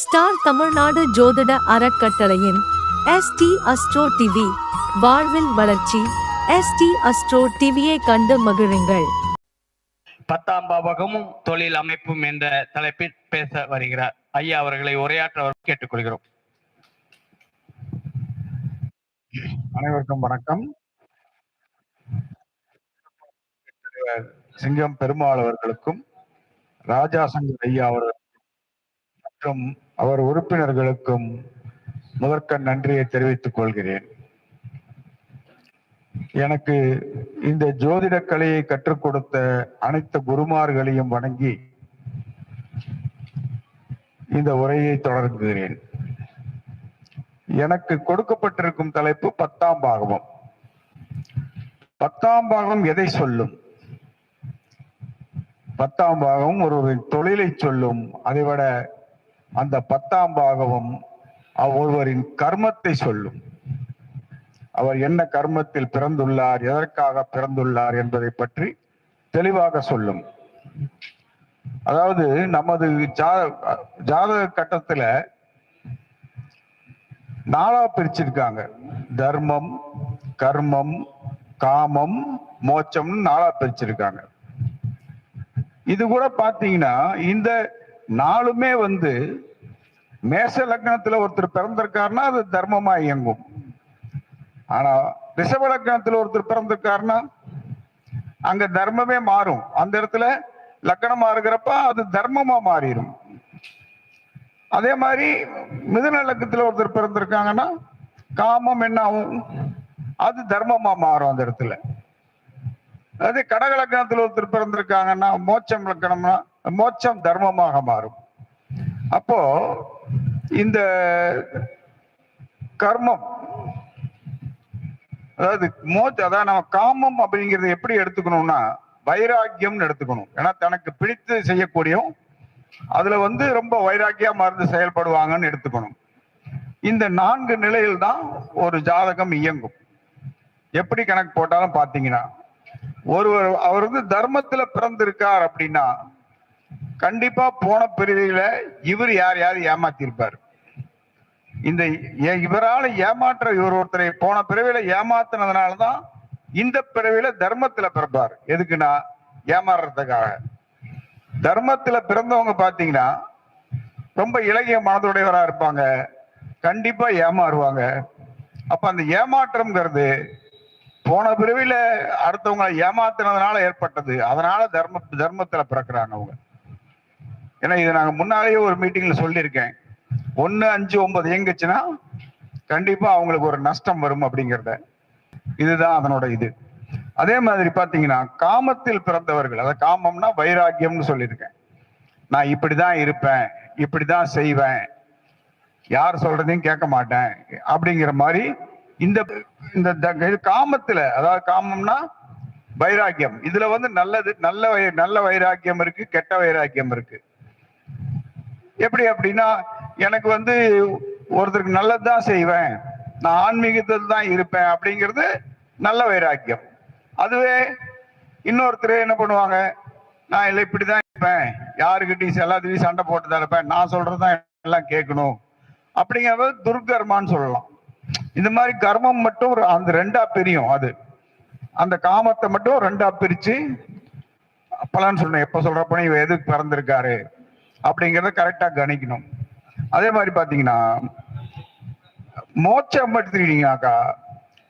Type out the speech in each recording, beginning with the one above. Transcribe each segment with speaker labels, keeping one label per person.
Speaker 1: Star Tamil Nadu ஜோதிட அறக்கட்டளையின் ST astro TV வாழ்வில் வளர்ச்சி. எஸ்டி அஸ்ட்ரோ டிவியை கண்டு மகிழுங்கள்.
Speaker 2: பத்தாம் பாவகமும் தொழில் அமைப்பும் என்ற தலைப்பில் பேச வருகிறார். ஐயா அவர்களை உரையாற்ற கேட்டுக்கொள்கிறோம்.
Speaker 3: அனைவருக்கும் வணக்கம். சிங்கம் பெருமாள் அவர்களுக்கும் ராஜா சங்கர் ஐயா அவர்களுக்கும் மற்றும் அவர் உறுப்பினர்களுக்கும் முதற்க நன்றியை தெரிவித்துக் கொள்கிறேன். எனக்கு இந்த ஜோதிட கலையை கற்றுக் கொடுத்த அனைத்து குருமார்களையும் வணங்கி இந்த உரையை தொடர்கிறேன். எனக்கு கொடுக்கப்பட்டிருக்கும் தலைப்பு பத்தாம் பாகவம் பத்தாம் பாகம் எதை சொல்லும்? பத்தாம் பாகம் ஒருவரின் தொழிலை சொல்லும். அதைவிட அந்த பத்தாம் பாகவம் ஒருவரின் கர்மத்தை சொல்லும். அவர் என்ன கர்மத்தில் பிறந்துள்ளார் எதற்காக பிறந்துள்ளார் என்பதை பற்றி தெளிவாக சொல்லும். அதாவது நமது ஜாதக கட்டத்துல நாளா பிரிச்சிருக்காங்க. தர்மம் கர்மம் காமம் மோட்சம்னு நாளா பிரிச்சிருக்காங்க. இது கூட பாத்தீங்கன்னா இந்த நாளுமே வந்து மேச லக்னத்துல ஒருத்தர் பிறந்திருக்காருன்னா அது தர்மமா இயங்கும். ஆனா ரிஷப லக்னத்துல ஒருத்தர் பிறந்திருக்காருன்னா அங்க தர்மமே மாறும். அந்த இடத்துல லக்கணமா இருக்கிறப்ப அது தர்மமா மாறிடும். அதே மாதிரி மிதுன லக்கத்துல ஒருத்தர் பிறந்திருக்காங்கன்னா காமம் என்ன ஆகும் அது தர்மமா மாறும் அந்த இடத்துல. அதே கடக லக்கணத்துல ஒருத்தர் பிறந்திருக்காங்கன்னா மோட்சம் லக்கணம்னா மோட்சம் தர்மமாக மாறும். அப்போ இந்த கர்மம் அதாவது மோட்ச அதான் நம்ம காமம் அப்படிங்கிறத எப்படி எடுத்துக்கணும்னா வைராக்கியம்னு எடுத்துக்கணும். ஏன்னா தனக்கு பிடித்து செய்யக்கூடியும் அதுல வந்து ரொம்ப வைராக்கியமா இருந்து செயல்படுவாங்கன்னு எடுத்துக்கணும். இந்த நான்கு நிலையில் தான் ஒரு ஜாதகம் இயங்கும். எப்படி கணக்கு போட்டாலும் பாத்தீங்கன்னா ஒருவர் அவர் வந்து தர்மத்துல பிறந்திருக்கார் அப்படின்னா கண்டிப்பா போன பிரிவில இவர் யார் யார் ஏமாத்திருப்பார். இந்த இவரால் இவரால ஏமாற்ற இவர் ஒருத்தரை போன பிறவில ஏமாத்தினதுனாலதான் இந்த பிறவில தர்மத்துல பிறப்பார். எதுக்குன்னா ஏமாறுறதுக்காக தர்மத்துல பிறந்தவங்க பாத்தீங்கன்னா ரொம்ப இலகிய மனதுடையவரா இருப்பாங்க. கண்டிப்பா ஏமாறுவாங்க. அப்ப அந்த ஏமாற்றம்ங்கிறது போன பிறவில அடுத்தவங்களை ஏமாத்துனதுனால ஏற்பட்டது. அதனால தர்ம தர்மத்துல பிறக்கிறாங்க அவங்க. ஏன்னா இதை நாங்கள் முன்னாலேயே ஒரு மீட்டிங்கில் சொல்லியிருக்கேன். ஒன்று அஞ்சு ஒன்பது இயங்குச்சுன்னா கண்டிப்பாக அவங்களுக்கு ஒரு நஷ்டம் வரும் அப்படிங்கிறத. இதுதான் அதனோட இது. அதே மாதிரி பார்த்தீங்கன்னா காமத்தில் பிறந்தவர்கள் அதை காமம்னா வைராக்கியம்னு சொல்லியிருக்கேன். நான் இப்படி தான் இருப்பேன் இப்படி தான் செய்வேன் யார் சொல்றதையும் கேட்க மாட்டேன் அப்படிங்கிற மாதிரி இந்த இந்த த- இது காமத்துல அதாவது காமம்னா வைராக்கியம். இதுல வந்து நல்லது நல்ல வை- நல்ல வைராக்கியம் இருக்கு கெட்ட வைராக்கியம் இருக்கு. எப்படி அப்படின்னா எனக்கு வந்து ஒருத்தருக்கு நல்லது தான் செய்வேன் நான் ஆன்மீகத்தில் தான் இருப்பேன் அப்படிங்கிறது நல்ல வைராக்கியம். அதுவே இன்னொருத்தர் என்ன பண்ணுவாங்க நான் இல்லை இப்படி தான் இருப்பேன் யாருக்கிட்டையும் எல்லாத்துலையும் சண்டை போட்டு தான் இருப்பேன் நான் சொல்கிறது தான் எல்லாம் கேட்கணும் அப்படிங்கிறது துர்கர்மான்னு சொல்லலாம். இந்த மாதிரி கர்மம் மட்டும் அந்த ரெண்டா பிரியும் அது. அந்த காமத்தை மட்டும் ரெண்டா பிரித்து அப்பெல்லாம் சொன்னேன் எப்போ சொல்றப்ப இவ எதுக்கு பிறந்திருக்காரு? அப்படிங்கிறத கரெக்டாக கணிக்கணும். அதே மாதிரி பார்த்தீங்கன்னா மோட்சம் எடுத்துக்கிட்டீங்கன்னாக்கா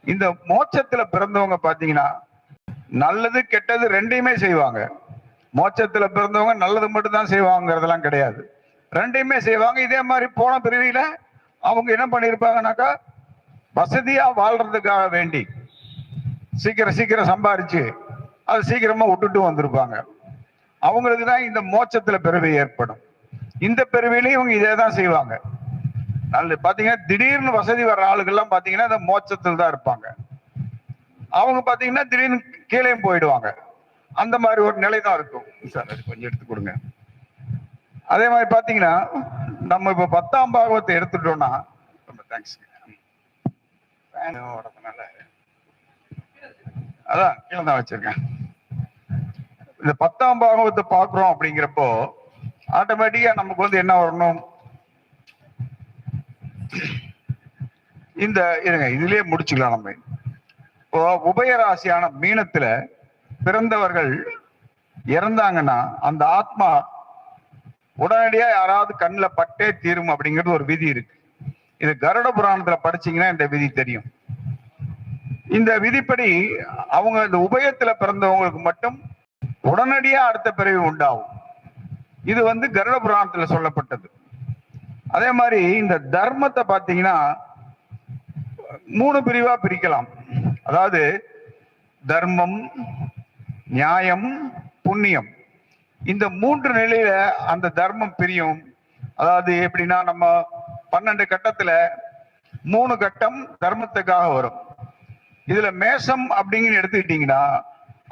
Speaker 3: இந்த மோட்சத்துல பிறந்தவங்க பார்த்தீங்கன்னா நல்லது கெட்டது ரெண்டையுமே செய்வாங்க. மோட்சத்துல பிறந்தவங்க நல்லது மட்டும்தான் செய்வாங்கிறதெல்லாம் கிடையாது. ரெண்டையுமே செய்வாங்க. இதே மாதிரி போன பிறவியில அவங்க என்ன பண்ணியிருப்பாங்கனாக்கா வசதியா வாழ்றதுக்காக வேண்டி சீக்கிரம் சீக்கிரம் சம்பாரிச்சு அது சீக்கிரமா விட்டுட்டு வந்திருப்பாங்க. அவங்களுக்கு தான் இந்த மோட்சத்துல பிறவி ஏற்படும். இந்த பிறவிலையும் இவங்க இதே தான் செய்வாங்க. நல்ல பாத்தீங்கன்னா திடீர்னு வசதி வர்ற ஆளுகள்லாம் பாத்தீங்கன்னா இந்த மோட்சத்தில் தான் இருப்பாங்க. அவங்க பாத்தீங்கன்னா திடீர்னு கீழே போயிடுவாங்க. அந்த மாதிரி ஒரு நிலை தான் இருக்கும். சார் அது கொஞ்சம் எடுத்து கொடுங்க. அதே மாதிரி பாத்தீங்கன்னா நம்ம இப்ப பத்தாம் பாகவத்தை எடுத்துட்டோம்னா ரொம்ப தேங்க்ஸ் அதான் கீழே தான் வச்சிருக்கேன். இந்த பத்தாம் பாகவத்தை பார்க்குறோம் அப்படிங்கிறப்போ ஆட்டோமேட்டிக்காக நமக்கு வந்து என்ன வரணும்? இந்த இருங்க இதுலயே முடிச்சுக்கலாம் நம்ம. உபயராசியான மீனத்தில் பிறந்தவர்கள் இறந்தாங்கன்னா அந்த ஆத்மா உடனடியாக யாராவது கண்ணில் பட்டே தீரும் அப்படிங்கிறது ஒரு விதி இருக்கு. இது கருட புராணத்தில் படிச்சீங்கன்னா இந்த விதி தெரியும். இந்த விதிப்படி அவங்க இந்த உபயத்தில் பிறந்தவங்களுக்கு மட்டும் உடனடியா அடுத்த பிறவி உண்டாகும். இது வந்து கருட புராணத்துல சொல்லப்பட்டது. அதே மாதிரி இந்த தர்மத்தை பார்த்தீங்கன்னா மூணு பிரிவா பிரிக்கலாம். அதாவது தர்மம் நியாயம் புண்ணியம். இந்த மூன்று நிலையில அந்த தர்மம் பிரியும். அதாவது எப்படின்னா நம்ம பன்னெண்டு கட்டத்துல மூணு கட்டம் தர்மத்துக்காக வரும். இதுல மேஷம் அப்படிங்கன்னு எடுத்துக்கிட்டீங்கன்னா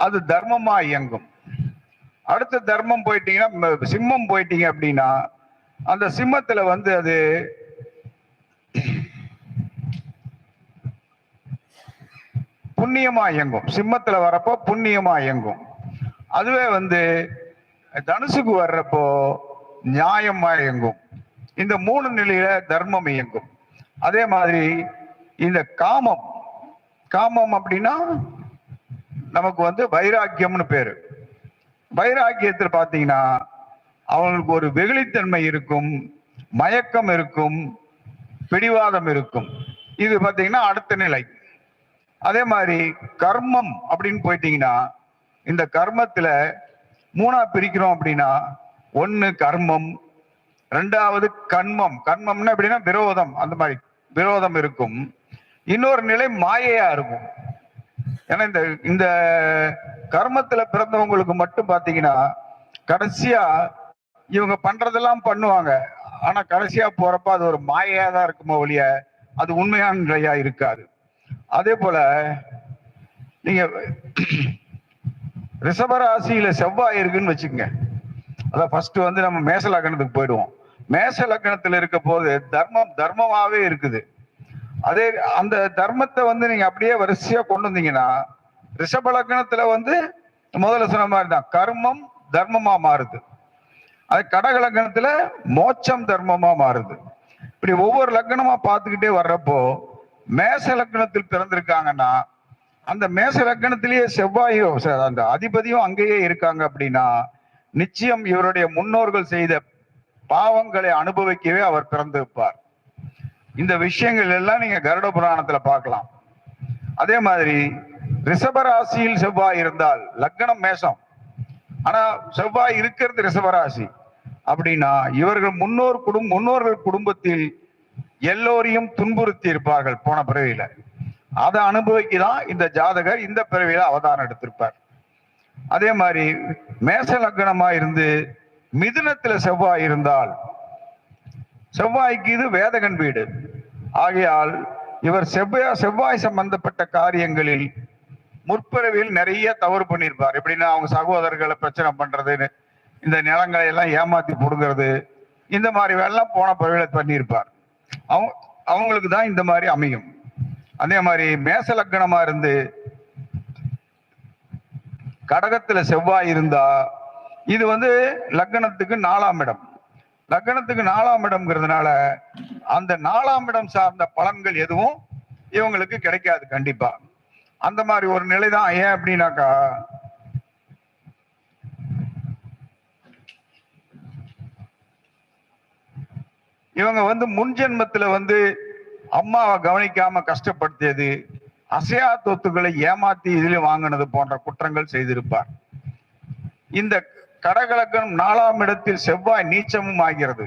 Speaker 3: அது தர்மமா இயங்கும். அடுத்த தர்மம் போயிட்டீங்கன்னா சிம்மம் போயிட்டீங்க அப்படின்னா அந்த சிம்மத்துல வந்து அது புண்ணியமா இயங்கும். சிம்மத்துல வரப்போ புண்ணியமா இயங்கும். அதுவே வந்து தனுசுக்கு வர்றப்போ நியாயமா இயங்கும். இந்த மூணு நிலையில தர்மம் இயங்கும். அதே மாதிரி இந்த காமம். காமம் அப்படின்னா நமக்கு வந்து வைராக்கியம்னு பேரு. வைராக்கியத்தில் பார்த்தீங்கன்னா அவங்களுக்கு ஒரு வெகுளித்தன்மை இருக்கும் மயக்கம் இருக்கும் பிடிவாதம் இருக்கும். இது பார்த்தீங்கன்னா அடுத்த நிலை. அதே மாதிரி கர்மம் அப்படின்னு போயிட்டீங்கன்னா இந்த கர்மத்துல மூணா பிரிக்கிறோம் அப்படின்னா ஒன்று கர்மம் ரெண்டாவது கண்மம். கண்மம்னா எப்படின்னா விரோதம். அந்த மாதிரி விரோதம் இருக்கும். இன்னொரு நிலை மாயையா இருக்கும். ஏன்னா இந்த இந்த கர்மத்துல பிறந்தவங்களுக்கு மட்டும் பாத்தீங்கன்னா கடைசியா இவங்க பண்றதெல்லாம் பண்ணுவாங்க. ஆனா கடைசியா போறப்ப அது ஒரு மாயையா தான் இருக்குமோ ஒழிய அது உண்மையான நிலையா இருக்காது. அதே போல நீங்க ரிஷபராசியில செவ்வாய் இருக்குன்னு வச்சுக்கோங்க. அதான் ஃபர்ஸ்ட் வந்து நம்ம மேச லக்னத்துக்கு போயிடுவோம். மேச லக்னத்துல இருக்க போது தர்மம் தர்மமாவே இருக்குது. அதே அந்த தர்மத்தை வந்து நீங்க அப்படியே வரிசையா கொண்டு வந்தீங்கன்னா ரிஷப லக்னத்துல வந்து முதல்ல சொன்ன மாதிரி தான் கர்மம் தர்மமா மாறுது. அது கடக லக்னத்துல மோட்சம் தர்மமா மாறுது. இப்படி ஒவ்வொரு லக்னமா பார்த்துக்கிட்டே வர்றப்போ மேச லக்னத்தில் பிறந்திருக்காங்கன்னா அந்த மேச லக்னத்திலேயே செவ்வாயோ அந்த அதிபதியும் அங்கேயே இருக்காங்க அப்படின்னா நிச்சயம் இவருடைய முன்னோர்கள் செய்த பாவங்களை அனுபவிக்கவே அவர் பிறந்திருப்பார். இந்த விஷயங்கள் எல்லாம் நீங்க கருட புராணத்துல பார்க்கலாம். அதே மாதிரி ரிஷபராசியில் செவ்வாய் இருந்தால் லக்னம் மேஷம். ஆனா செவ்வாய் இருக்கிறது ரிஷபராசி. அப்படின்னா இவர்கள் முன்னோர் குடும் முன்னோர்கள் குடும்பத்தில் எல்லோரையும் துன்புறுத்தி இருப்பார்கள் போன பிறவியில. அதை அனுபவிக்கதான் இந்த ஜாதகர் இந்த பிறவியில அவதாரம் எடுத்திருப்பார். அதே மாதிரி மேச லக்னமா இருந்து மிதுனத்துல செவ்வாய் இருந்தால் செவ்வாய்க்கு இது வேதகன் வீடு. ஆகையால் இவர் செவ்வாய் செவ்வாய் சம்பந்தப்பட்ட காரியங்களில் முற்பிறவியில் நிறைய தவறு பண்ணியிருப்பார். எப்படின்னா அவங்க சகோதரர்களை பிரச்சனை பண்றதுன்னு இந்த நிலங்களை எல்லாம் ஏமாத்தி புடுங்கிறது இந்த மாதிரி வேலைலாம் போன பிறவில பண்ணியிருப்பார். அவங்க அவங்களுக்கு தான் இந்த மாதிரி அமையும். அதே மாதிரி மேச லக்கணமா இருந்து கடகத்துல செவ்வாய் இருந்தா இது வந்து லக்னத்துக்கு நாலாம் இடம். லக்னத்துக்கு நாலாம் இடம்ங்கிறதுனால அந்த நாலாம் இடம் சார்ந்த பலன்கள் எதுவும் இவங்களுக்கு கிடைக்காது கண்டிப்பா. அந்த மாதிரி ஒரு நிலை தான் ஏன் அப்படின்னாக்கா இவங்க வந்து முன் ஜென்மத்துல வந்து அம்மாவை கவனிக்காம கஷ்டப்படுத்தியது அசையா சொத்துக்களை ஏமாத்தி இதில் வாங்கினது போன்ற குற்றங்கள் செய்திருப்பார். இந்த கடகலக்கணம் நாலாம் இடத்தில் செவ்வாய் நீச்சமும் ஆகிறது.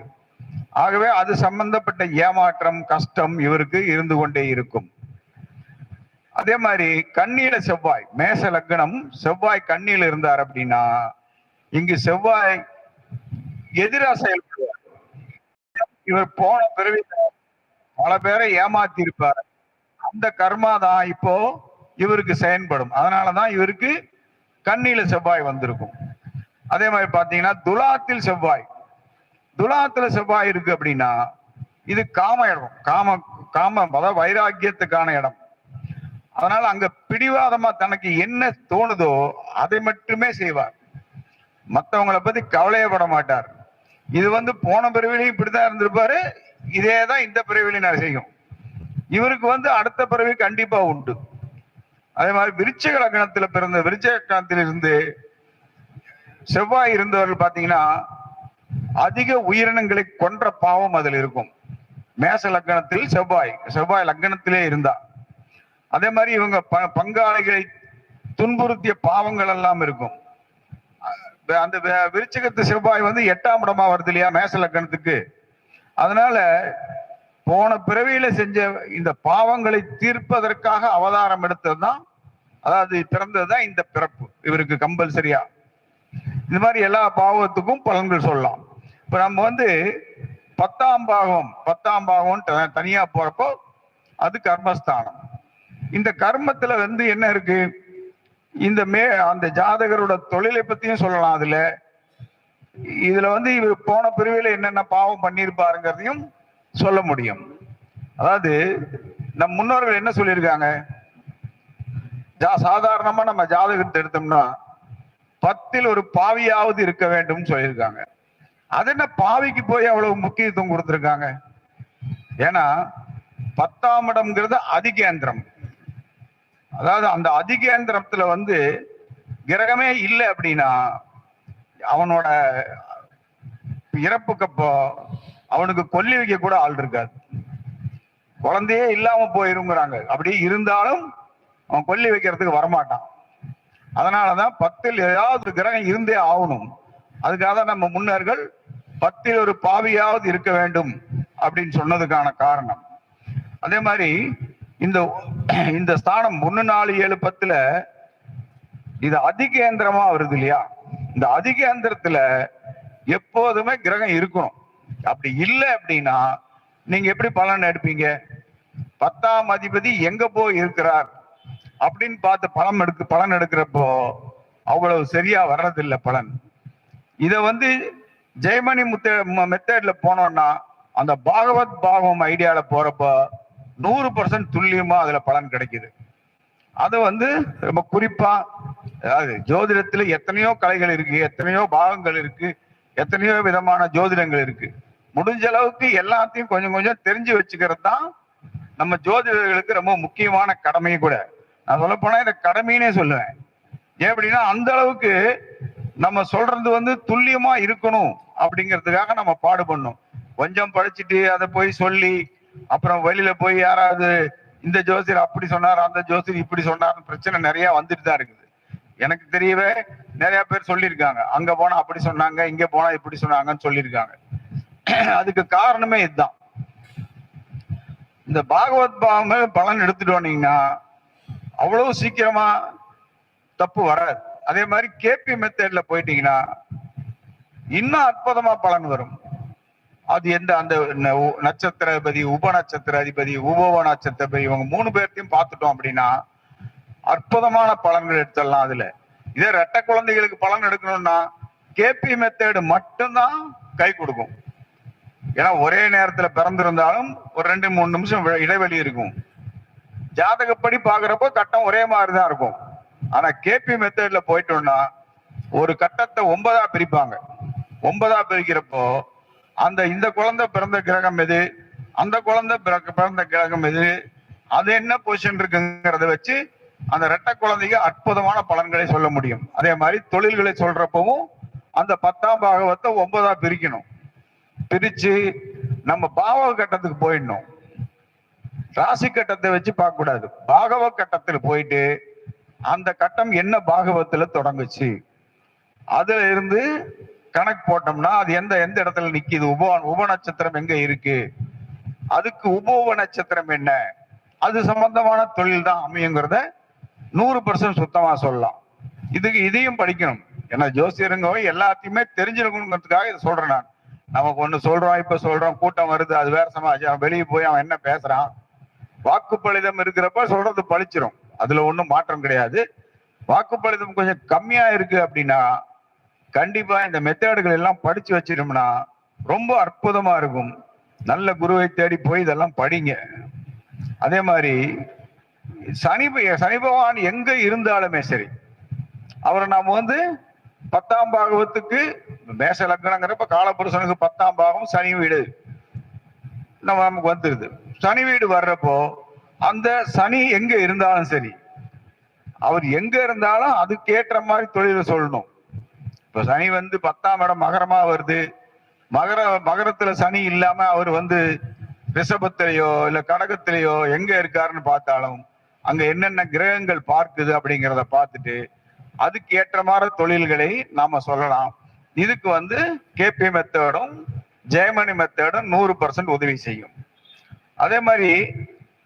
Speaker 3: ஆகவே அது சம்பந்தப்பட்ட ஏமாற்றம் கஷ்டம் இவருக்கு இருந்து கொண்டே இருக்கும். அதே மாதிரி கண்ணியில செவ்வாய் மேச லக்னம் செவ்வாய் கண்ணியில இருந்தார் அப்படின்னா இங்கு செவ்வாய் எதிரா செயல்படுவார். இவர் போன பிறவி பல பேரை ஏமாத்தி இருப்பார் அந்த கர்மா தான் இப்போ இவருக்கு செயல்படும் அதனாலதான் இவருக்கு கண்ணியில செவ்வாய் வந்திருக்கும். அதே மாதிரி பாத்தீங்கன்னா துலாத்தில் செவ்வாய். துலாத்துல செவ்வாய் இருக்கு அப்படின்னா இது காம இடம். காம காம அதாவது வைராக்கியத்துக்கான இடம். அதனால அங்க பிடிவாதமா தனக்கு என்ன தோணுதோ அதை மட்டுமே செய்வார். மற்றவங்களை பத்தி கவலையப்பட மாட்டார். இது வந்து போன பிறவிலையும் இப்படிதான் இருந்திருப்பாரு. இதே தான் இந்த பிறவிலையும் நான் செய்யும். இவருக்கு வந்து அடுத்த பிறவி கண்டிப்பா உண்டு. அதே மாதிரி விருச்சிக லக்னத்துல பிறந்த விருச்சிக லக்னத்தில் இருந்து செவ்வாய் இருந்தவர்கள் பாத்தீங்கன்னா அதிக உயிரினங்களை கொன்ற பாவம் அதில் இருக்கும். மேச லக்னத்தில் செவ்வாய் செவ்வாய் லக்னத்திலே இருந்தா அதே மாதிரி இவங்க ப- பங்காளிகளை துன்புறுத்திய பாவங்கள் எல்லாம் இருக்கும். அந்த வி- விருச்சிகத்து செவ்வாய் வந்து எட்டாம் இடமா வருது இல்லையா மேச லக்கணத்துக்கு. அதனால போன பிறவியில செஞ்ச இந்த பாவங்களை தீர்ப்பதற்காக அவதாரம் எடுத்ததுதான் அதாவது பிறந்ததுதான் இந்த பிறப்பு. இவருக்கு கம்பல்சரியா. இந்த மாதிரி எல்லா பாவத்துக்கும் பலன்கள் சொல்லலாம். இப்ப நம்ம வந்து பத்தாம் பாகம் பத்தாம் பாகம் தனியா போறப்போ அது கர்மஸ்தானம். இந்த கர்மத்துல வந்து என்ன இருக்கு? இந்த மே அந்த ஜாதகரோட தொழிலை பத்தியும் சொல்லலாம் அதுல. இதுல வந்து இவர் போன பிரிவில் என்னென்ன பாவம் பண்ணியிருப்பாருங்கிறதையும் சொல்ல முடியும். அதாவது நம் முன்னோர்கள் என்ன சொல்லியிருக்காங்க? ஜா- சாதாரணமா நம்ம ஜாதகத்தை எடுத்தோம்னா பத்தில் ஒரு பாவியாவது இருக்க வேண்டும் சொல்லியிருக்காங்க. அது என்ன பாவிக்கு போய் அவ்வளவு முக்கியத்துவம் கொடுத்துருக்காங்க? ஏன்னா பத்தாம் இடம்ங்கிறது அதிகேந்திரம். அதாவது அந்த அதிகேந்திரத்துல வந்து கிரகமே இல்லை அப்படின்னா அவனோட இறப்புக்கு அப்போ அவனுக்கு கொல்லி வைக்க கூட ஆள் இருக்காது. குழந்தையே இல்லாம போயிருங்கிறாங்க. அப்படி இருந்தாலும் அவன் கொல்லி வைக்கிறதுக்கு வரமாட்டான். அதனாலதான் பத்தில் ஏதாவது கிரகம் இருந்தே ஆகணும். அதுக்காக தான் நம்ம முன்னோர்கள் பத்தில் ஒரு பாவியாவது இருக்க வேண்டும் அப்படின்னு சொன்னதுக்கான காரணம். அதே மாதிரி இந்த இந்த ஸ்தானம் ஒண்ணு நாலு ஏழு பத்துல இது அதிகேந்திரமா வருது இல்லையா? இந்த அதிகேந்திரத்துல எப்போதுமே கிரகம் இருக்கணும். அப்படி இல்லை அப்படின்னா நீங்க எப்படி பலன் எடுப்பீங்க? பத்தாம் அதிபதி எங்க போய் இருக்கிறார்? அப்படின்னு பார்த்து பலம் எடுக்க பலன் எடுக்கிறப்போ அவ்வளவு சரியா வர்றதில்லை பலன். இதை வந்து ஜெயமணி முத்த மெத்தட்ல போனோம்னா அந்த பாகவத் பாகவம் ஐடியால போகிறப்போ நூறு பர்சன்ட் துல்லியமா அதுல பலன் கிடைக்குது. அது வந்து ரொம்ப குறிப்பா அதாவது ஜோதிடத்துல எத்தனையோ கலைகள் இருக்கு எத்தனையோ பாகங்கள் இருக்கு எத்தனையோ விதமான ஜோதிடங்கள் இருக்கு. முடிஞ்ச அளவுக்கு எல்லாத்தையும் கொஞ்சம் கொஞ்சம் தெரிஞ்சு வச்சுக்கிறது தான் நம்ம ஜோதிடர்களுக்கு ரொம்ப முக்கியமான கடமை கூட. நான் சொல்ல போனா இதை கடமைன்னே சொல்லுவேன். ஏன் அப்படின்னா அந்த அளவுக்கு நம்ம சொல்றது வந்து துல்லியமா இருக்கணும் அப்படிங்கிறதுக்காக நம்ம பாடுபடணும். கொஞ்சம் படிச்சுட்டு அதை போய் சொல்லி அப்புறம் வெளியில போய் யாராவது இந்த ஜோசியர் அப்படி சொன்னார் அந்த ஜோசியர் இப்படி சொன்னார்னு பிரச்சனை நிறைய வந்துட்டு தான் இருக்குது. எனக்கு தெரியவே நிறைய பேர் சொல்லியிருக்காங்க. அங்க போனா அப்படி சொன்னாங்க இங்க போனா இப்படி சொன்னாங்கன்னு சொல்லியிருக்காங்க. அதுக்கு காரணமே இதுதான். இந்த பாகவத் பாவமே பலன் எடுத்துட்டு வந்தீங்கன்னா அவ்வளவு சீக்கிரமா தப்பு வராது. அதே மாதிரி கேபி மெத்தட்ல போயிட்டீங்கன்னா இன்னும் அற்புதமா பலன் வரும். அது எந்த அந்த நட்சத்திரபதி நட்சத்திர உப நட்சத்திர அதிபதி உபவ நட்சத்திரபதி இவங்க மூணு பேர்த்தையும் பார்த்துட்டோம் அப்படின்னா அற்புதமான பலன்கள் எடுத்துடலாம் அதுல. இதே ரெட்டை குழந்தைகளுக்கு பலன் எடுக்கணும்னா கேபி மெத்தேடு மட்டும்தான் கை கொடுக்கும். ஏன்னா ஒரே நேரத்துல பிறந்திருந்தாலும் ஒரு ரெண்டு மூணு நிமிஷம் இடைவெளி இருக்கும். ஜாதகப்படி பாக்குறப்போ கட்டம் ஒரே மாதிரி தான் இருக்கும். ஆனா கேபி மெத்தேட்ல போயிட்டோம்னா ஒரு கட்டத்தை ஒன்பதா பிரிப்பாங்க. ஒன்பதா பிரிக்கிறப்போ அந்த இந்த குழந்தை பிறந்த கிரகம் எது? அந்த குழந்தை பிறந்த கிரகம் எது? அது என்ன பொசிஷன் இருக்குங்கிறத வச்சு அந்த ரெட்டை குழந்தைக்கு அற்புதமான பலன்களை சொல்ல முடியும். அதே மாதிரி தொழில்களை சொல்றப்பவும் அந்த பத்தாம் பாகவத்தை ஒன்பதா பிரிக்கணும். பிரிச்சு நம்ம பாவக கட்டத்துக்கு போயிடணும். ராசி கட்டத்தை வச்சு பார்க்க கூடாது பாகவ கட்டத்துல போயிட்டு அந்த கட்டம் என்ன பாகவத்துல தொடங்குச்சு? அதுல இருந்து கணக்கு போட்டோம்னா அது எந்த எந்த இடத்துல நிக்குது? உப உப நட்சத்திரம் எங்க இருக்கு? அதுக்கு உபோப நட்சத்திரம் என்ன? அது சம்பந்தமான தொழில் தான் அமையுங்கிறத நூறு பர்சன்ட் சுத்தமா சொல்லலாம். இதுக்கு இதையும் படிக்கணும். ஏன்னா ஜோசியருங்க எல்லாத்தையுமே தெரிஞ்சிருக்கணுங்கிறதுக்காக இதை சொல்றேன் நான். நமக்கு ஒண்ணு சொல்றோம் இப்ப சொல்றோம் கூட்டம் வருது அது வேற சமாச்சாரம் வெளியே போய் அவன் என்ன பேசுறான்? வாக்குப்பளிதம் இருக்கிறப்ப சொல்றது பழிச்சிரும். அதுல ஒன்றும் மாற்றம் கிடையாது. வாக்குப்பளிதம் கொஞ்சம் கம்மியா இருக்கு அப்படின்னா கண்டிப்பா இந்த மெத்தேடுகள் எல்லாம் படிச்சு வச்சிருந்தோம்னா ரொம்ப அற்புதமா இருக்கும். நல்ல குருவை தேடி போய் இதெல்லாம் படிங்க. அதே மாதிரி சனி சனி பகவான் எங்க இருந்தாலுமே சரி அவரை நாம வந்து பத்தாம் பாகவத்துக்கு மேச லக்னங்கிறப்ப காலபுருஷனுக்கு பத்தாம் பாகம் சனி வீடு நம்ம நமக்கு வந்துருது. சனி வீடு வர்றப்போ அந்த சனி எங்க இருந்தாலும் சரி அவர் எங்க இருந்தாலும் அதுக்கேற்ற மாதிரி தொழிலை சொல்லணும். இப்ப சனி வந்து பத்தாம் இடம் மகரமா வருது. மகர மகரத்துல சனி இல்லாம அவர் வந்து ரிஷபத்திலேயோ இல்ல கடகத்திலேயோ எங்க இருக்காருன்னு பார்த்தாலும் அங்க என்னென்ன கிரகங்கள் பார்க்குது அப்படிங்கிறத பார்த்துட்டு அதுக்கு ஏற்ற மாதிரி தொழில்களை நாம சொல்லலாம். இதுக்கு வந்து கேபி மெத்தடும் ஜெயமணி மெத்தடும் நூறு பர்சன்ட் உதவி செய்யும். அதே மாதிரி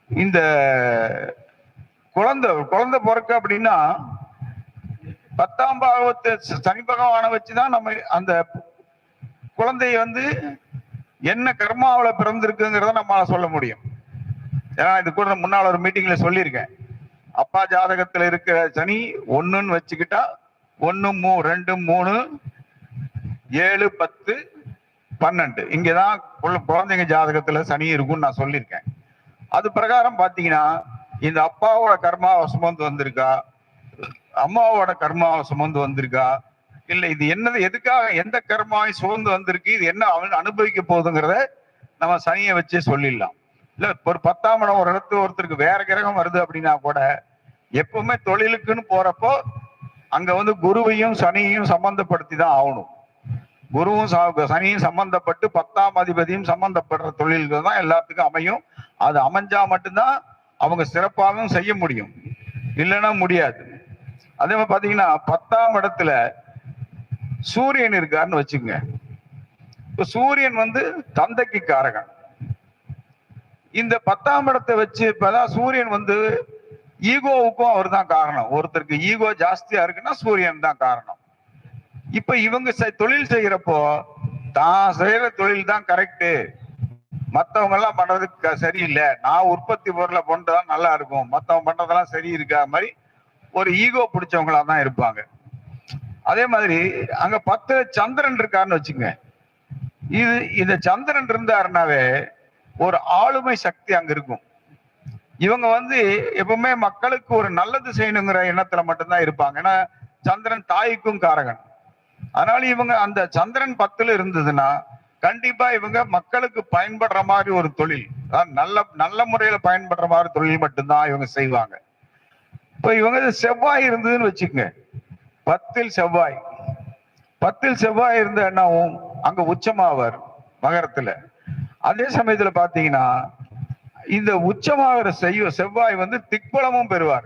Speaker 3: இந்த குழந்தை குழந்தை பிறக்க அப்படின்னா பத்தாம் பாகவத்தை சனி பகவானை வச்சுதான் நம்ம அந்த குழந்தைய வந்து என்ன கர்மாவில பிறந்திருக்குங்கிறத நம்மளால சொல்ல முடியும். ஏன்னா இது கூட முன்னால் முன்னால ஒரு மீட்டிங்ல சொல்லியிருக்கேன். அப்பா ஜாதகத்துல இருக்கிற சனி ஒண்ணுன்னு வச்சுக்கிட்டா ஒன்று மூ ரெண்டு மூணு ஏழு பத்து பன்னெண்டு. இங்கதான் குழ- குழந்தைங்க ஜாதகத்துல சனி இருக்கும்னு நான் சொல்லியிருக்கேன். அது பிரகாரம் பாத்தீங்கன்னா இந்த அப்பாவோட கர்மாவை சுமந்து வந்திருக்கா? அம்மாவோட கர்மாவை சுமந்து வந்திருக்கா? இல்ல இது என்னது எதுக்காக எந்த கர்மாவை சுமந்து வந்திருக்கு? இது என்ன அவன் அனுபவிக்க போகுதுங்கிறத நம்ம சனியை வச்சே சொல்லிடலாம். இல்ல ஒரு பத்தாம் இடம் ஒரு இடத்துல ஒருத்தருக்கு வேற கிரகம் வருது அப்படின்னா கூட எப்பவுமே தொழிலுக்குன்னு போறப்போ அங்க வந்து குருவையும் சனியையும் சம்பந்தப்படுத்தி தான் ஆகணும். குருவும் சனியும் சம்பந்தப்பட்டு பத்தாம் அதிபதியும் சம்பந்தப்படுற தொழில்கள் தான் எல்லாத்துக்கும் அமையும். அது அமைஞ்சா மட்டும்தான் அவங்க சிறப்பாகவும் செய்ய முடியும். இல்லைன்னா முடியாது. அதே மாதிரி பாத்தீங்கன்னா பத்தாம் இடத்துல சூரியன் இருக்காருன்னு வச்சுக்கோங்க. இப்ப சூரியன் வந்து தந்தைக்கு காரகன். இந்த பத்தாம் இடத்தை வச்சு இப்பதான் சூரியன் வந்து ஈகோவுக்கும் அவர் தான் காரணம். ஒருத்தருக்கு ஈகோ ஜாஸ்தியா இருக்குன்னா சூரியன் தான் காரணம். இப்ப இவங்க செ- தொழில் செய்யறப்போ தான் செய்யற தொழில் தான் கரெக்டு மத்தவங்க எல்லாம் பண்றதுக்கு சரியில்லை. நான் உற்பத்தி பொருளை பண்றதுதான் நல்லா இருக்கும். மத்தவங்க பண்றதெல்லாம் சரி இருக்கா மாதிரி ஒரு ஈகோ பிடிச்சவங்களா தான் இருப்பாங்க. அதே மாதிரி அங்க பத்து சந்திரன் இருக்காருன்னு வச்சுங்க இது இந்த சந்திரன் இருந்தாருனாவே ஒரு ஆளுமை சக்தி அங்க இருக்கும். இவங்க வந்து எப்பவுமே மக்களுக்கு ஒரு நல்லது செய்யணுங்கிற எண்ணத்துல மட்டும்தான் இருப்பாங்க. ஏன்னா சந்திரன் தாய்க்கும் காரகன். அதனால இவங்க அந்த சந்திரன் பத்துல இருந்ததுன்னா கண்டிப்பா இவங்க மக்களுக்கு பயன்படுற மாதிரி ஒரு தொழில். அதாவது நல்ல நல்ல முறையில பயன்படுற மாதிரி தொழில் மட்டும்தான் இவங்க செய்வாங்க. இப்போ இவங்க செவ்வாய் இருந்ததுன்னு வச்சுக்கோங்க. பத்தில் செவ்வாய். பத்தில் செவ்வாய் இருந்த என்னாவும் அங்க உச்சமாவர் மகரத்துல. அதே சமயத்துல பாத்தீங்கன்னா இந்த உச்சமாகிற செய்ய செவ்வாய் வந்து திக்பலமும் பெறுவார்.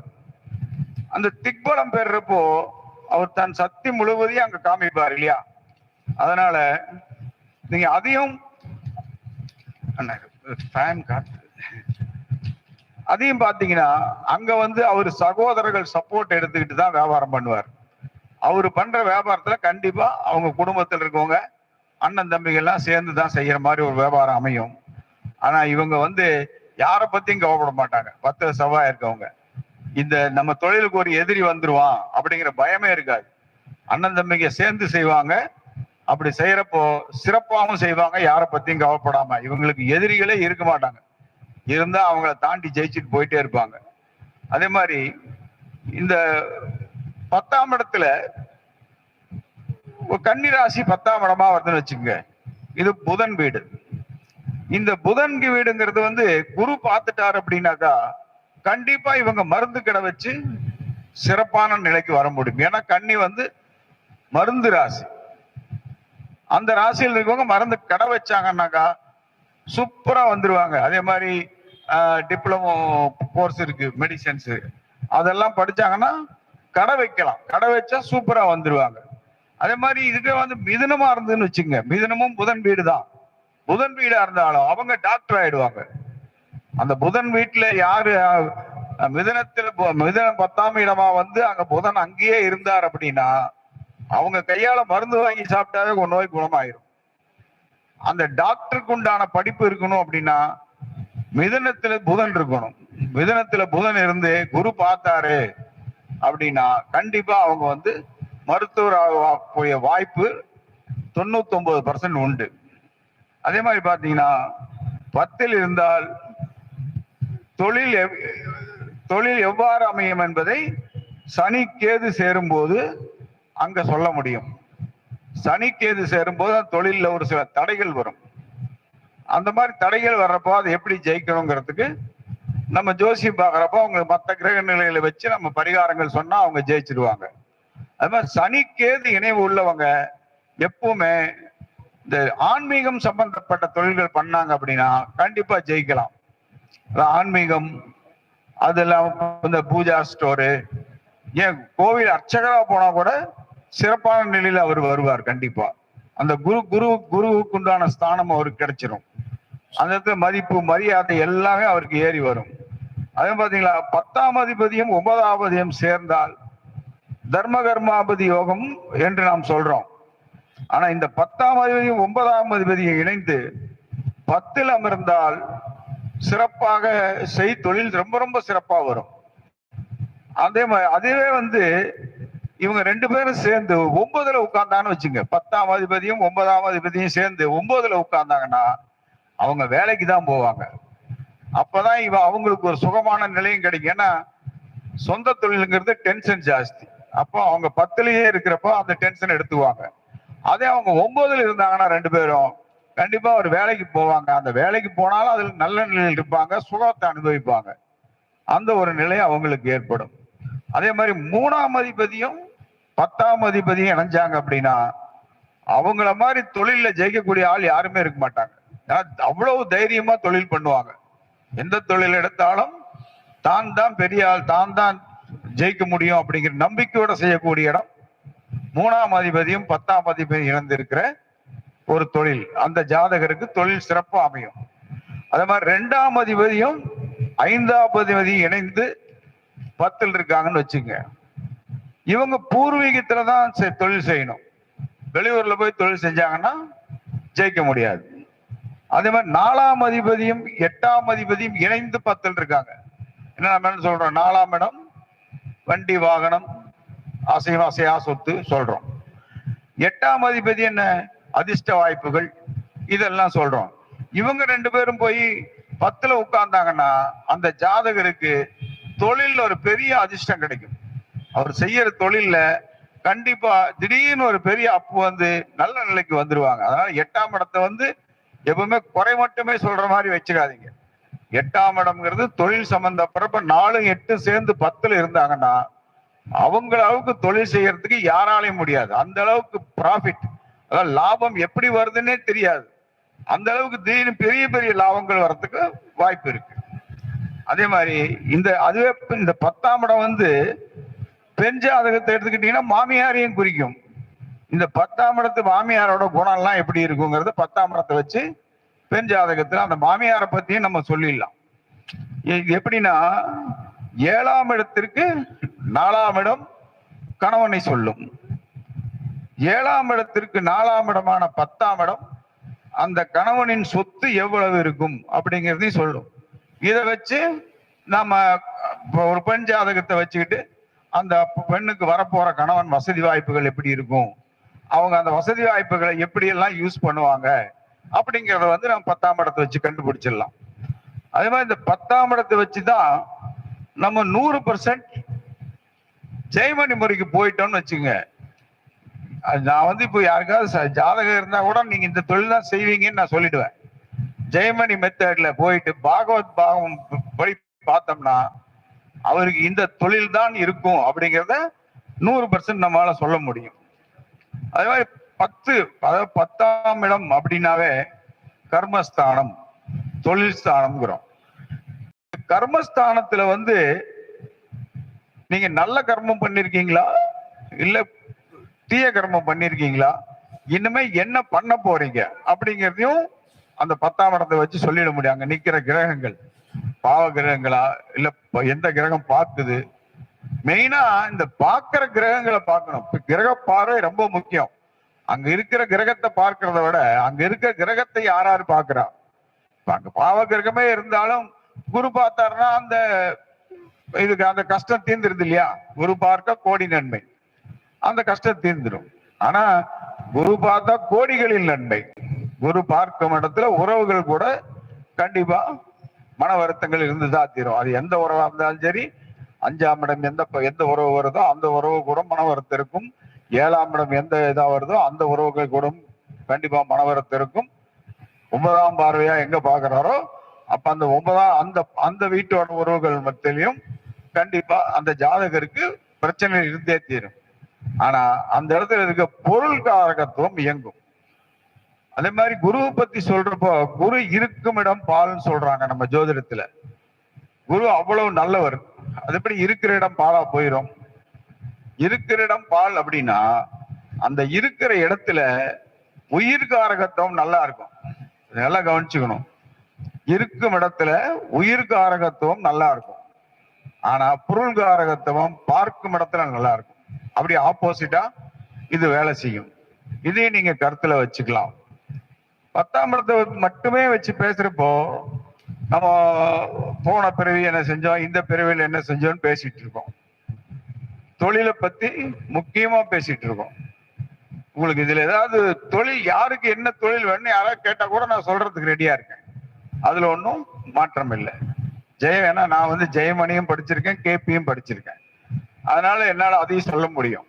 Speaker 3: அந்த திக்பலம் பெறுறப்போ அவர் தன் சக்தி முழுவதையும் அங்க காமிப்பார் இல்லையா? அதனால நீங்க அதையும் அண்ணா, ஃபேன் காத்து அதையும் பாத்தீங்கன்னா அங்க வந்து அவர் சகோதரர்கள் சப்போர்ட் எடுத்துக்கிட்டு தான் வியாபாரம் பண்ணுவார். அவர் பண்ற வியாபாரத்துல கண்டிப்பா அவங்க குடும்பத்தில் இருக்கவங்க அண்ணன் தம்பிகள்லாம் சேர்ந்து தான் செய்யற மாதிரி ஒரு வியாபாரம் அமையும். ஆனா இவங்க வந்து யாரை பத்தியும் கவலைப்பட மாட்டாங்க. பத்து செவ்வாய் இருக்கவங்க. இந்த நம்ம தொழிலுக்கு ஒரு எதிரி வந்துருவான் அப்படிங்கிற பயமே இருக்காது. அண்ணன் தம்பிங்க சேர்ந்து செய்வாங்க. அப்படி செய்யறப்போ சிறப்பாகவும் செய்வாங்க. யாரை பத்தியும் கவலைப்படாம. இவங்களுக்கு எதிரிகளே இருக்க மாட்டாங்க. இருந்தா அவங்கள தாண்டி ஜெயிச்சுட்டு போயிட்டே இருப்பாங்க. அதே மாதிரி இந்த பத்தாம் இடத்துல ஒரு கன்னி ராசி பத்தாம் இடமா வருதுன்னு வச்சுக்கோங்க. இது புதன் வீடு. இந்த புதன் வீடுங்கிறது வந்து குரு பார்த்துட்டார் அப்படின்னாக்கா கண்டிப்பா இவங்க மருந்து கடை வச்சு சிறப்பான நிலைக்கு வர முடியும். ஏன்னா கன்னி வந்து மருந்து ராசி. அந்த ராசியில் இருக்கவங்க மருந்து கடை வச்சாங்கன்னாக்கா சூப்பரா வந்துருவாங்க. அதே மாதிரி டிப்ளமோ கோர்ஸ் இருக்கு மெடிசன்ஸ் அதெல்லாம் படிச்சாங்கன்னா கடை வைக்கலாம். கடை வச்சா சூப்பரா வந்துருவாங்க. அதே மாதிரி இதுக்கு வந்து மிதனமா இருந்ததுன்னு வச்சுங்க மிதனமும் புதன் வீடு தான். புதன் வீடா இருந்தாலும் அவங்க டாக்டர் ஆயிடுவாங்க. அந்த புதன் வீட்டுல யாரு மிதனத்துல மிதனம் பத்தாம் இடமா வந்து அங்க புதன் அங்கேயே இருந்தார் அப்படின்னா அவங்க கையால மருந்து வாங்கி சாப்பிட்டாவே நோய் குணமாயிரும். அந்த டாக்டருக்கு உண்டான படிப்பு இருக்கணும் அப்படின்னா மிதனத்துல புதன் இருக்கணும். மிதனத்துல புதன் இருந்து குரு பார்த்தாரு அப்படின்னா கண்டிப்பா அவங்க வந்து மருத்துவர் ஆகக்கூடிய வாய்ப்பு தொண்ணூத்தி ஒன்பது உண்டு. அதே மாதிரி பாத்தீங்கன்னா பத்தில் இருந்தால் தொழில் எவ்- தொழில் எவ்வாறு அமையும் என்பதை சனி கேது சேரும்போது அங்க சொல்ல முடியும். சனி கேது சேரும் போது தொழில்ல ஒரு சில தடைகள் வரும். அந்த மாதிரி தடைகள் வர்றப்போ அதை எப்படி ஜெயிக்கணுங்கிறதுக்கு நம்ம ஜோசியம் பார்க்குறப்போ அவங்க மற்ற கிரக நிலைகளை வச்சு நம்ம பரிகாரங்கள் சொன்னால் அவங்க ஜெயிச்சிருவாங்க. அது மாதிரி சனிக்கேது இணைவு உள்ளவங்க எப்பவுமே இந்த ஆன்மீகம் சம்பந்தப்பட்ட தொழில்கள் பண்ணாங்க அப்படின்னா கண்டிப்பாக ஜெயிக்கலாம். அது ஆன்மீகம் அதெல்லாம் இந்த பூஜா ஸ்டோரு ஏன் கோவில் அர்ச்சகராக போனால் கூட சிறப்பான நிலையில் அவர் வருவார் கண்டிப்பாக அந்த குரு குரு குருவுக்கு உண்டான ஸ்தானம் அவருக்கு கிடைச்சிரும். அந்த இடத்துல மதிப்பு மரியாதை எல்லாமே அவருக்கு ஏறி வரும். அதே பார்த்தீங்களா பத்தாம் அதிபதியும் ஒன்பதாவதியும் சேர்ந்தால் தர்ம கர்மாபதி யோகம் என்று நாம் சொல்றோம். ஆனா இந்த பத்தாம் அதிபதியும் ஒன்பதாம் அதிபதியும் இணைந்து பத்தில் அமர்ந்தால் சிறப்பாக செய் தொழில் ரொம்ப ரொம்ப சிறப்பாக வரும். அதே மாதிரி அதுவே வந்து இவங்க ரெண்டு பேரும் சேர்ந்து ஒன்பதுல உட்கார்ந்தான்னு வச்சுங்க. பத்தாம் அதிபதியும் ஒன்பதாம் அதிபதியும் சேர்ந்து ஒன்பதுல உட்கார்ந்தாங்கன்னா அவங்க வேலைக்கு தான் போவாங்க. அப்பதான் இவ அவங்களுக்கு ஒரு சுகமான நிலையும் கிடைக்கும். ஏன்னா சொந்த தொழிலுங்கிறது டென்ஷன் ஜாஸ்தி. அப்போ அவங்க பத்துலயே இருக்கிறப்போ அந்த டென்ஷன் எடுத்துவாங்க அதே அவங்க ஒன்பதுல இருந்தாங்கன்னா ரெண்டு பேரும் கண்டிப்பா ஒரு வேலைக்கு போவாங்க. அந்த வேலைக்கு போனாலும் அதில் நல்ல நிலையில் இருப்பாங்க சுகத்தை அனுபவிப்பாங்க. அந்த ஒரு நிலை அவங்களுக்கு ஏற்படும். அதே மாதிரி மூணாம் அதிபதியும் பத்தாம் அதிபதியும் இணைஞ்சாங்க அப்படின்னா அவங்கள மாதிரி தொழில ஜெயிக்கக்கூடிய ஆள் யாருமே இருக்க மாட்டாங்க. ஏன்னா அவ்வளவு தைரியமா தொழில் பண்ணுவாங்க. எந்த தொழில் எடுத்தாலும் தான் தான் பெரிய ஆள் தான் தான் ஜெயிக்க முடியும் அப்படிங்கிற நம்பிக்கையோட செய்யக்கூடிய இடம். மூணாம் அதிபதியும் பத்தாம் அதிபதியும் இணைந்திருக்கிற ஒரு தொழில். அந்த ஜாதகருக்கு தொழில் சிறப்பு அமையும். அதே மாதிரி ரெண்டாம் அதிபதியும் ஐந்தாம் அதிபதியும் இணைந்து பத்தில் இருக்காங்கன்னு வச்சுங்க இவங்க பூர்வீகத்துல தான் செ- தொழில் செய்யணும். வெளியூர்ல போய் தொழில் செஞ்சாங்கன்னா ஜெயிக்க முடியாது. அதே மாதிரி நாலாம் அதிபதியும் எட்டாம் அதிபதியும் இணைந்து பத்தில் இருக்காங்க. என்ன நம்ம என்ன சொல்றோம்? நாலாம் இடம் வண்டி வாகனம் அசைவ அசையா சொத்து சொல்றோம். எட்டாம் அதிபதி என்ன? அதிர்ஷ்ட வாய்ப்புகள் இதெல்லாம் சொல்றோம். இவங்க ரெண்டு பேரும் போய் பத்துல உட்கார்ந்தாங்கன்னா அந்த ஜாதகருக்கு தொழில் ஒரு பெரிய அதிர்ஷ்டம் கிடைக்கும். அவர் செய்யற தொழில்ல கண்டிப்பா திடீர்னு ஒரு பெரிய அப்பு வந்து நல்ல நிலைக்கு வந்துருவாங்க. அதனால எட்டாம் இடத்தை வந்து எப்பவுமே குறை மட்டுமே சொல்ற மாதிரி வச்சுக்காதீங்க எட்டாம் இடம்ங்கிறது தொழில் சம்பந்தப்படுறப்ப நாலு எட்டு சேர்ந்து பத்துல இருந்தாங்கன்னா அவங்க அளவுக்கு தொழில் செய்யறதுக்கு யாராலையும் முடியாது. அந்த அளவுக்கு ப்ராஃபிட் அதாவது லாபம் எப்படி வருதுன்னே தெரியாது. அந்த அளவுக்கு திடீர்னு பெரிய பெரிய லாபங்கள் வர்றதுக்கு வாய்ப்பு இருக்கு. அதே மாதிரி இந்த அதுவே இந்த பத்தாம் இடம் வந்து பெண் ஜாதகத்தை எடுத்துக்கிட்டீங்கன்னா மாமியாரையும் குறிக்கும். இந்த பத்தாம் இடத்து மாமியாரோட குணம்லாம் எப்படி இருக்குங்கிறத பத்தாம் இடத்தை வச்சு பெண் ஜாதகத்துல அந்த மாமியாரை பத்தியும் நம்ம சொல்லிடலாம். இது எப்படின்னா ஏழாம் இடத்திற்கு நாலாம் இடம் கணவனை சொல்லும். ஏழாம் இடத்திற்கு நாலாம் இடமான பத்தாம் இடம் அந்த கணவனின் சொத்து எவ்வளவு இருக்கும் அப்படிங்கிறதையும் சொல்லும். இதை வச்சு நம்ம ஒரு பெண் ஜாதகத்தை வச்சுக்கிட்டு அந்த பெண்ணுக்கு வரப்போற கணவன் வசதி வாய்ப்புகள் எப்படி இருக்கும்? அவங்க அந்த வசதி வாய்ப்புகளை எப்படி எல்லாம் யூஸ் பண்ணுவாங்க? அப்படிங்கிறத வந்து நம்ம பத்தாம் இடத்தை வச்சு கண்டுபிடிச்சிடலாம். அதே மாதிரி இந்த பத்தாம் இடத்தை வச்சு தான் நம்ம நூறு பர்சன்ட் ஜெய்மணி முறைக்கு போயிட்டோம்னு வச்சுங்க அது நான் வந்து இப்போ யாருக்காவது ச- ஜாதகம் இருந்தா கூட நீங்க இந்த தொழில் தான் செய்வீங்கன்னு நான் சொல்லிடுவேன். ஜெயமணி மெத்தட்ல போயிட்டு பாகவத் பாகம் படி பார்த்தோம்னா அவருக்கு இந்த தொழில் தான் இருக்கும் அப்படிங்கிறத நூறு பர்சன்ட் நம்மளால சொல்ல முடியும். அதே மாதிரி பத்து அதாவது பத்தாம் இடம் அப்படின்னாவே கர்மஸ்தானம் தொழில் ஸ்தானம்ங்கிறோம். கர்மஸ்தானத்துல வந்து நீங்க நல்ல கர்மம் பண்ணிருக்கீங்களா? இல்ல தீய கர்மம் பண்ணிருக்கீங்களா? இனிமே என்ன பண்ண போறீங்க அப்படிங்கிறதையும் அந்த பத்தாம் இடத்தை வச்சு சொல்லிட முடியும். அங்க நிக்கிற கிரகங்கள். பாவ கிரகங்களா இல்ல எந்த கிரகம் பார்க்குது? மெயினா இந்த பார்க்கிற கிரகங்களை பார்க்கணும். கிரக பார்வை ரொம்ப முக்கியம். அங்க இருக்கிற கிரகத்தை பார்க்கறத விட அங்க இருக்கிற கிரகத்தை யார் யார் அங்க பாவ கிரகமே இருந்தாலும் குரு பார்த்தாருன்னா அந்த இதுக்கு அந்த கஷ்டம் தீர்ந்துருது இல்லையா? குரு பார்க்க கோடி நன்மை. அந்த கஷ்டம் தீர்ந்துடும் ஆனா குரு பார்த்தா கோடிகளின் நன்மை. குரு பார்க்கும் இடத்துல உறவுகள் கூட கண்டிப்பா மன வருத்தங்கள் இருந்துதான் தீரும். அது எந்த உறவா இருந்தாலும் சரி அஞ்சாம் இடம் எந்த எந்த உறவு வருதோ அந்த உறவு கூட மன வருத்தம் இருக்கும். ஏழாம் இடம் எந்த இதா வருதோ அந்த உறவுகள் கூட கண்டிப்பா மன வருத்தம் இருக்கும். ஒன்பதாம் பார்வையா எங்க பாக்குறாரோ அப்ப அந்த ஒன்பதாம் அந்த அந்த வீட்டோட உறவுகள் மத்தியிலையும் கண்டிப்பா அந்த ஜாதகருக்கு பிரச்சனை இருந்தே தீரும். ஆனா அந்த இடத்துல இருக்க பொருள் காரகத்துவம் இயங்கும். அதே மாதிரி குருவை பத்தி சொல்றப்போ குரு இருக்கும் இடம் பால்னு சொல்றாங்க நம்ம ஜோதிடத்துல. குரு அவ்வளவு நல்லவர். அது எப்படி இருக்கிற இடம் பாலா போயிடும் இருக்கிற இடம் பால் அப்படின்னா அந்த இருக்கிற இடத்துல உயிர் காரகத்துவம் நல்லா இருக்கும். நல்லா கவனிச்சுக்கணும். இருக்கும் இடத்துல உயிர் காரகத்துவம் நல்லா இருக்கும். ஆனா பொருள் காரகத்துவம் பார்க்கும் இடத்துல நல்லா இருக்கும். அப்படி ஆப்போசிட்டா இது வேலை செய்யும். இதையும் நீங்க கருத்துல வச்சுக்கலாம். பத்தாம் இடத்தை மட்டுமே வச்சு பேசுறப்போ நம்ம போன பிறவி என்ன செஞ்சோம் இந்த பிறவியில் என்ன செஞ்சோம்னு பேசிட்டு இருக்கோம். தொழிலை பத்தி முக்கியமா பேசிட்டு இருக்கோம். உங்களுக்கு இதுல ஏதாவது தொழில் யாருக்கு என்ன தொழில் வேணும்னு யாராவது கேட்டா கூட நான் சொல்றதுக்கு ரெடியா இருக்கேன். அதுல ஒன்றும் மாற்றம் இல்லை. ஜெயம் ஏன்னா நான் வந்து ஜெயமணியும் படிச்சிருக்கேன் கேபியும் படிச்சிருக்கேன். அதனால என்னால் அதையும் சொல்ல முடியும்.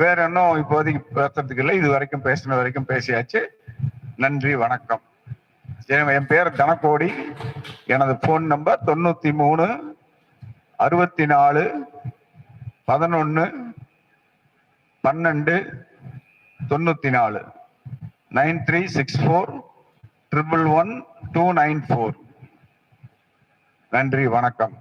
Speaker 3: வேற இன்னும் இப்போதைக்கு பேசுறதுக்கு இல்லை. இது வரைக்கும் பேசின வரைக்கும் பேசியாச்சு. நன்றி வணக்கம். என் என் பேர் தனக்கோடி. எனது ஃபோன் நம்பர் தொண்ணூத்தி மூணு அறுபத்தி நாலு பதினொன்று பன்னெண்டு தொண்ணூத்தி நாலு. Nine three six four triple one two nine four. நன்றி வணக்கம்.